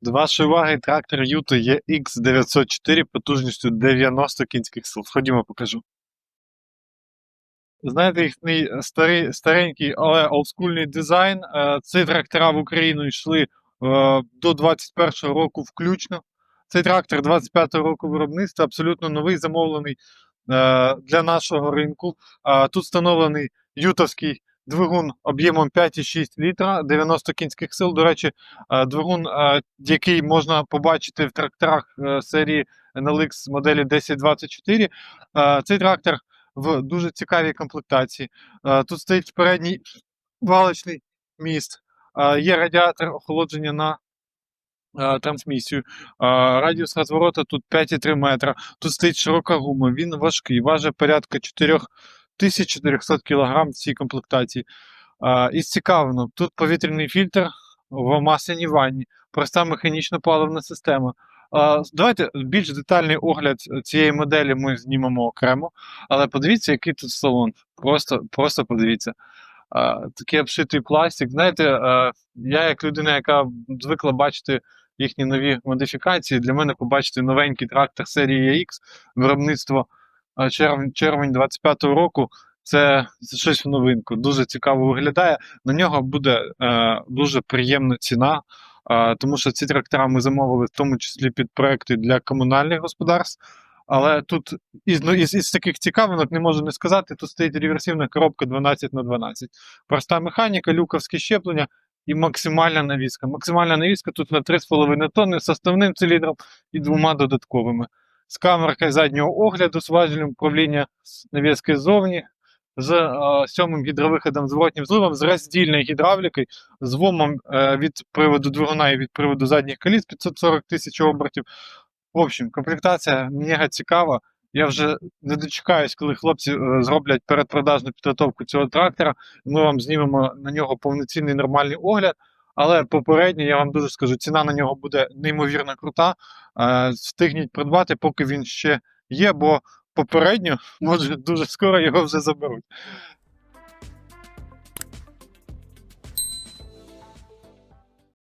До вашої уваги трактор Юто EX 904 потужністю 90 кінських сил. Ходімо, покажу. Знаєте, їхній старий, старенький, але олдскульний дизайн. Е, Ці трактора в Україну йшли е, до 21-го року включно. Цей трактор 25-го року виробництва, абсолютно новий, замовлений е, для нашого ринку. Тут встановлений ютовський двигун об'ємом 5,6 літра, 90 кінських сил. До речі, е, двигун, е, який можна побачити в тракторах е, серії NLX моделі 1024. Е, Цей трактор в дуже цікавій комплектації. Тут стоїть передній валочний міст, є радіатор охолодження на трансмісію. Радіус розворота тут 5,3 метра. Тут стоїть широка гума, він важкий, важить порядка 4400 кг в цій комплектації. Е, Із цікавого, тут повітряний фільтр в масляній ванні, проста механічна паливна система. Е, Давайте більш детальний огляд цієї моделі ми знімемо окремо, але подивіться, який тут салон. Просто, просто подивіться. Е, Такий обшитий пластик. Знаєте, е, я як людина, яка звикла бачити їхні нові модифікації, для мене побачити новенький трактор серії AX, виробництво червень, червень 25-го року. Це щось в новинку. Дуже цікаво виглядає. На нього буде е, дуже приємна ціна, е, тому що ці трактора ми замовили в тому числі під проекти для комунальних господарств. Але тут із, ну, із, із таких цікавинок не можу не сказати. Тут стоїть реверсивна коробка 12 на 12 Проста механіка, люковське щеплення і максимальна навіска. Максимальна навіска тут на 3,5 тонни з основним циліндром і двома додатковими. З камеркою заднього огляду, з важелем управління навіски ззовні, з е, сьомим гідровиходом зворотнім зливом, з роздільною гідравлікою, з вомом е, від приводу двигуна і від приводу задніх коліс 540 тисяч обертів. В общем, комплектація мега цікава. Я вже не дочекаюсь, коли хлопці е, зроблять передпродажну підготовку цього трактора. Ми вам знімемо на нього повноцінний нормальний огляд. Але попередньо я вам дуже скажу, ціна на нього буде неймовірно крута. Е, Встигніть придбати, поки він ще є, бо попередньо, може, дуже скоро його вже заберуть.